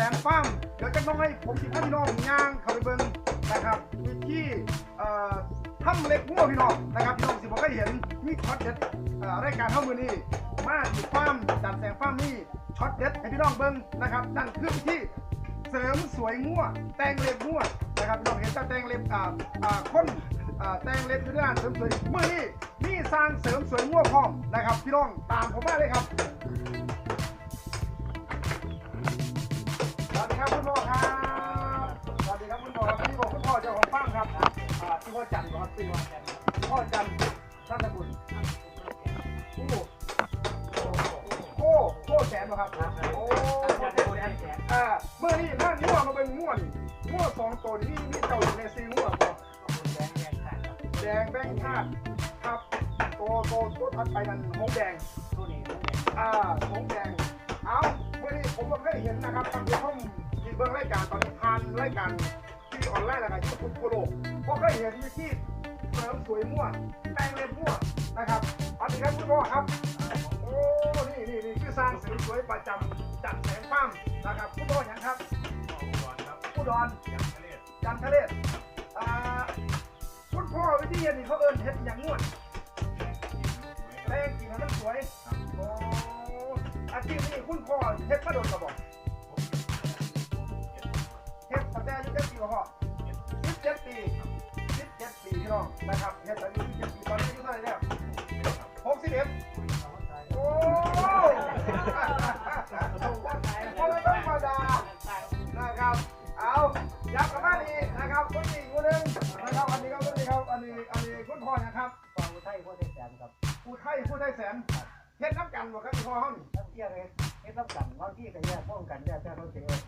แสนฟาร์มเดี๋ยวจะน้อยผมสิพาพี่น้องย่างเข้าไปเบิ่งนะครับมีที่ถ้ำเล็กงัวพี่น้องนะครับพี่น้องสิบ่เคยเห็นมีช็อตเด็ดรายการเท่ามือนี้มาอยู่ฟามจัดแสงฟาร์มนี่ช็อตเด็ดให้พี่น้องเบิ่งนะครับนั่นคือที่เสริมสวยงัวแต่งเล็บงัวนะครับพี่น้องเห็นแต่แต่งเล็บอ่าอ่าคนแต่งเล็บอยู่ด้านเสริมสวยมือนี้มีสร้างเสริมสวยงัวพร้อมนะครับพี่น้องตามผมมาเลยครับ ครับคุณพ่อครับสวัสดีครับคุณพ่อครับนี่บอกคุณพ่อเจ้าของฟาร์มครับอ่าที่พ่อจันทร์ครับที่พ่อจันทร์พ่อจันทร์ท่านตะบุญโอ้โหโอ้โหแสนเหรอครับโอ้โหแสนอ่าเมื่อนี้นั่งง่วงมาเป็นง่วงง่วงสองตัวนี่นี่เจ้าอยู่ในซีง่วงบ่แดงแบงค์ชาติครับโตโตตัวถัดไปนั่นหงแดงตัวนี้อ่าหงแดงเอาเมื่อนี้ผมก็เคยเห็นนะครับทางที่ห้อง เบื้องรายการตอนนี้ผ่านรายการที่ออนไลน์แล้วกันที่คุณโคโลก็เคยเห็นวิธีเสริมสวยมั่วแปลงเล็บมั่วนะครับอันนี้ครับคุณพ่อครับ โอ้นี่นี่นี่คือสร้างเสริมสวยประจำจัดแสงฟ้ามนะครับคุณพ่ออย่างครับผู้ดอนจันทะเลศอ่าคุณพ่อวิธีนี้เขาเอิ้นเฮ็ดอย่างง่วนแปลงกิ่งให้มันสวยโอ้อาชีพนี้คุณพ่อเฮ็ดมาโดนกระบอก อายุเจ็ดปีบ่พ่อสิบเจ็ดปีสิบเจ็ดปีพี่น้องนะครับเฮ็ดอายุสิบเจ็ดปีตอนนี้อายุเท่าไหร่เนี่ยหกสิบเอ็ด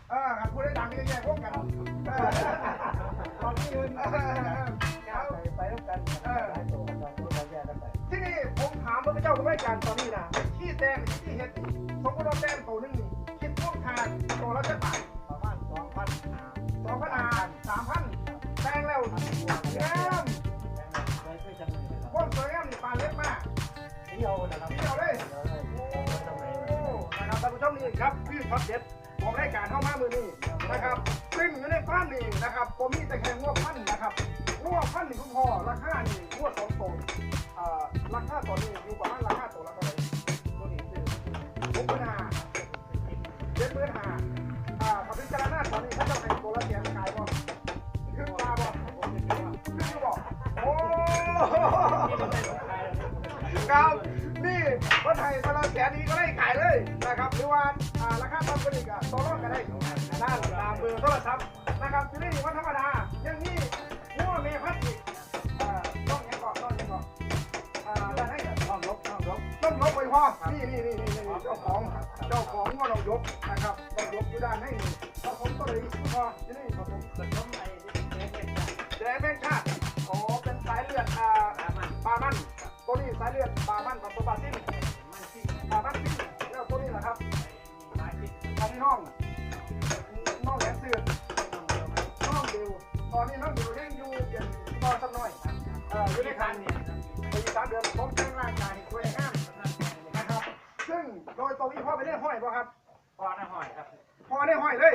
เออครับพูดได้ดังนี่แยกพวกกันเออที่นี่ผมถามพระเจ้าของรายการตอนนี้นะขี้แดงที่เฮ็ดสมมติเราแดงตัวหนึงนี่คิดพวกทานตัวละจะบาท ครับพี่ท็อปเด็ดของรายการเข้ามามือนี้นะครับ ซึ่งอยู่ในฟาร์มนี่นะครับผมมีแต่แค่งวพันนะครับงวพันนี่คุณพ่อราคานี่งวดสองตัวอ่อราคาตัวนี้อยู่ประมาณราคาตัวละเท่าไหร่ตัวนี้คือหกพันห้าเจ็ดหมื่นห้าอ่าขับพิจารณาตอนนี้เขาจะเป็นตัวละแสนขายบ่ขึ้นมาบ่ขึ้นมาบ่โอ้ครับนี่คนไทยตัวละแสนนี้ก็ได้ขายเลยนะครับหรือว่า อ่าราคาต้นก็ดีกับตัวรอดก็ได้นั่นตามเบอร์โทรศัพท์นะครับที่นี่วันธรรมดาอย่างนี้หัวเมพัดอีกอ่าต้องยังก่อนต้องยังก่อนอ่าได้ให้ต้องลบต้องลบต้องลบไปพ่อนี่นี่นี่นี่เจ้าของเจ้าของว่าเรายกนะครับต้องยกอยู่ด้านให้นี่ผสมตัวนี้พอที่นี่ผสมแดงแมงชาติโอ้เป็นสายเลือดอ่าปลามันตัวนี้สายเลือดปลามันผสมปลาซิ่ อ่ออยู่ในคันเนี่ยปีสามเดือนผมแต่งร่างกายสวยงามนะครับ ซึ่งโดยตัวนี้พ่อไปได้ห้อยป่ะครับ พ่อได้ห้อยเลย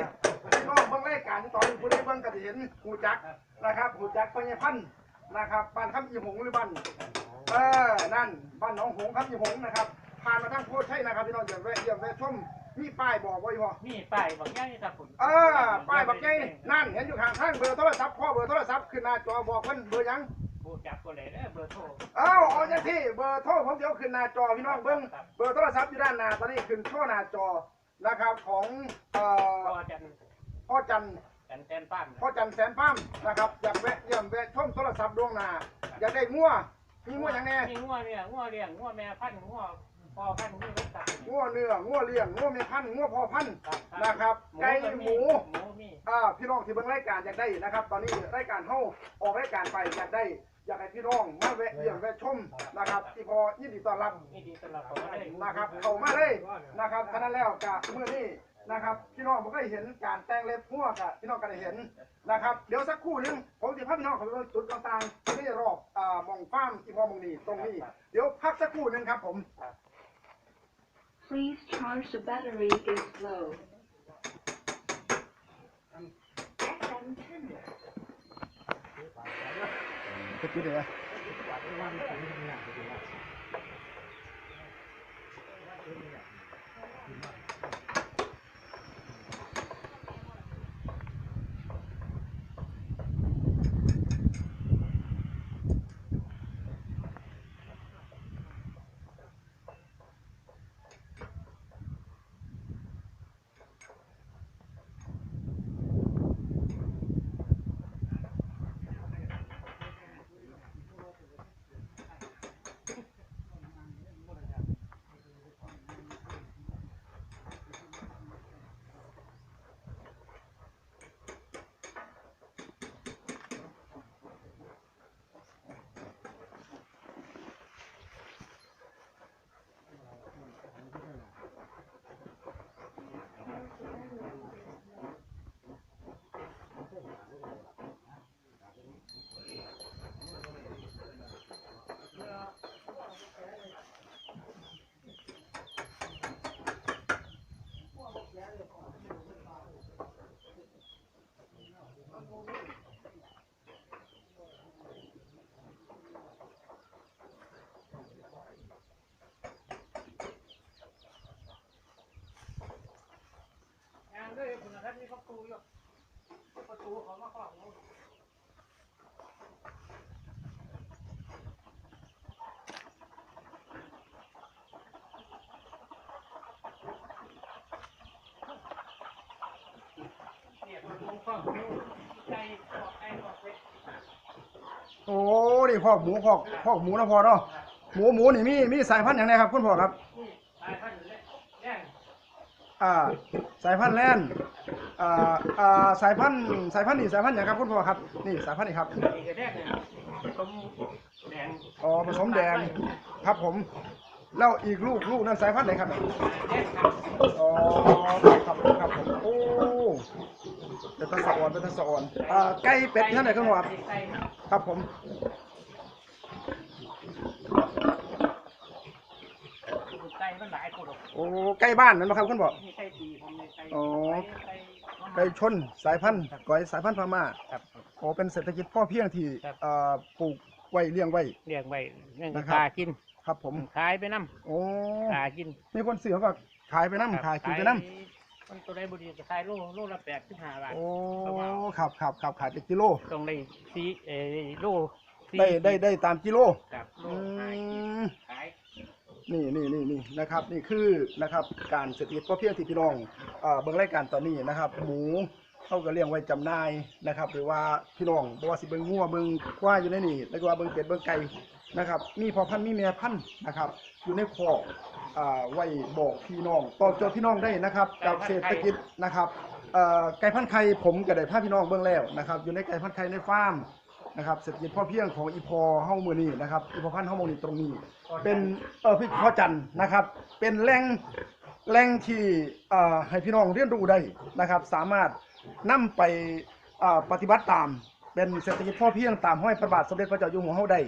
พี่น้องเบิ่งรายการตอนนี้ผู้ได้เบิ่งก็จะเห็นหูจักนะครับหูจักปัญญาพันธ์นะครับบ้านคำอีหงหรือบ้านเออนั่นบ้านหนองหงส์คำอีหงนะครับผ่านมาทางโพธิ์ใช่นะครับพี่น้องอย่าแวะเยี่ยมแวะชมมีป้ายบอกไว้พ่อนี่ป้ายบอกง่ายครับผมเออป้ายบักไงนั่นเห็นอยู่ข้างทางเบอร์โทรศัพท์พ่อเบอร์โทรศัพท์ขึ้นหน้าจอบอกเพิ่นเบอร์หยัง บูจับก็เลยเบอร์โทรเอ้าเอาจังที่เบอร์โทรผมเดี๋ยวขึ้นหน้าจอพี่น้องเบิ่งเบอร์โทรศัพท์อยู่ด้านหน้าตอนนี้ขึ้นโชว์หน้าจอนะครับของเอ่อก็จะพ่อจันทร์กันแทนป้ามพ่อจันทร์แสนป้ามนะครับอยากแวะเยี่ยมแวะชมโทรศัพท์ดวงหน้าอยากได้งัวมีงัวอย่างแน่มีงัวเนี่ยงัวเลี้ยงงัวแม่พันธุ์งัวพ่อพันธุ์นี่ก็ตัดงัวเนื้องัวเลี้ยงงัวแม่พันธุ์งัวพ่อพันธุ์นะครับไก่หมูหมูมีอ่าพี่น้องที่เบิ่งรายการอยากได้นะครับ ตอนนี้รายการเฮาออกรายการไปอยากได้ อยากให้พี่น้องมาแวะเยี่ยมแวะชมนะครับที่พอยินดีต้อนรับนี่ดีสำหรับผมได้นะครับ เข้ามาเลยนะครับฉะนั้นแล้วกับมื้อนี้นะครับ พี่น้องบ่เคยเห็นการแต่งเล็บหัวกับพี่น้องก็ได้เห็นนะครับ เดี๋ยวสักครู่หนึงผมสิพาพี่น้องเข้าไปเบิ่งจุดต่างๆที่รอบอ่าหมองฟาร์มที่พอหมองนี้ตรงนี้เดี๋ยวพักสักครู่หนึงครับผม Please charge the battery is low. ก็คิดยังไงง ตูอยู่ประตูของมาขอบเนี่ยประตูข้างใจบอกไอ้บอกเว้ยโอ้นี่พอกหมูพอกพอกหมูนะพอเนาะหมูหมูนี่มีมีสายพันธุ์อย่างไรครับ คุณพ่อครับ นี่ตายพันเลยแย่งอ่า สายพันธุ์แลนด์ อ่าอ่าสายพันธุ์สายพันธุ์นี่สายพันธุ์อย่างครับคุณพ่อครับนี่สายพันธุ์นี่ครับอีกแรกเนี่ยต้มแดงอ๋อผสมแดงครับผมแล้วอีกลูกลูกนั้นสายพันธุ์ไหนครับแย่งครับอ๋อครับครับผมโอ้เป็นตะสะอ่อนเป็นตะสะอ่อนอ่าไก่เป็ดท่านไหนครับพ่อครับไก่ครับผมไก่มันหลายคนหรอกโอ้ไก่บ้านนั่นไหมครับคุณพ่อ มีไก่ตีผมมีไก่อ๋อ ไก่ ไก่ชนสายพันธุ์ก้อยสายพันธุ์พม่าครับโอ้เป็นเศรษฐกิจพ่อเพียงที่ครับ เอ่อปลูกไว้เลี้ยงไว้ เลี้ยงไว้เลี้ยงนะครับปลากินครับผมขายไปน้โอ้ำปลากินมีคนซื้อเขาก็ขายไปน้ำขายกินไปน้มันตัวใดบุรีจะขายโลโลละแปดสิบห้าบาทำโอ้ครับครับครับขายเป็นกิโล ตรงได้ซีเออโลสี่ได้ได้ได้ตามกิโลกับโลอืขายมขาย นี่นี่นี่นี่นะครับนี่คือนะครับการเศรษฐกิจพ่อเพียงที่พี่น้องเอ่อเบิ่งรายการตอนนี้นะครับ หมูเขาก็เลี้ยงไว้จำหน่ายนะครับ หรือว่าพี่น้องบ่ว่าสิเบิ่งงัวเบิ่งควายอยู่ในนี่แล้วก็ว่าเบิ่งเป็ดเบิ่งไก่นะครับ มีพอพันธุ์มีแม่พันธุ์นะครับ อยู่ในคอกอ่าไว้บอกพี่น้องตอบโจทย์พี่น้องได้นะครับกับเศรษฐกิจนะครับเอ่อไก่พันธุ์ไข่ผมก็ได้พาพี่น้องเบิ่งแล้วนะครับ อยู่ในไก่พันธุ์ไข่ในฟาร์ม นะครับเศรษฐกิจพ่อเพียงของอีพอเฮ้ามือนี้นะครับอีพอพันธุ์เฮ้ามือนี้ตรงนี้ เป็นเออพี่พ่อจันทร์นะครับ เป็นแหล่งแหล่งที่เอ่อให้พี่น้องเรียนรู้ได้นะครับ สามารถนำไปเอ่อปฏิบัติตามเป็นเศรษฐกิจพ่อเพียงตามห้อยพระบาทสมเด็จพระเจ้าอยู่หัวเฮาได้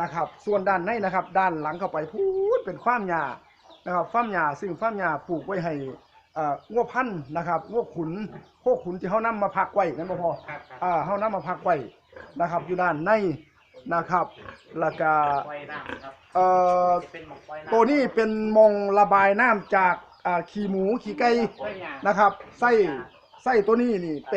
นะครับ ส่วนด้านในนะครับ ด้านหลังเข้าไปพูดเป็นฟ้าร์มหญ้านะครับฟ้าร์มหญ้าซึ่งฟ้าร์มหญ้าปลูกไว้ให้เอ่องัวพันธุ์นะครับงัวขุนโคขุนที่เฮานำมาพักไว้นั่นบ่พอครับครับอ่าเฮานำมาพักไว้ นะครับ อยู่ด้านในนะครับแล้วก็ไว้น้ำครับเอ่อจะเป็นหมกไว้น้ำตัวนี้เป็นมองระบายน้ำจากอ่าขี้หมูขี้ไก่ไว้หยานะครับไส้ไส้ตัวนี้นี่เป็น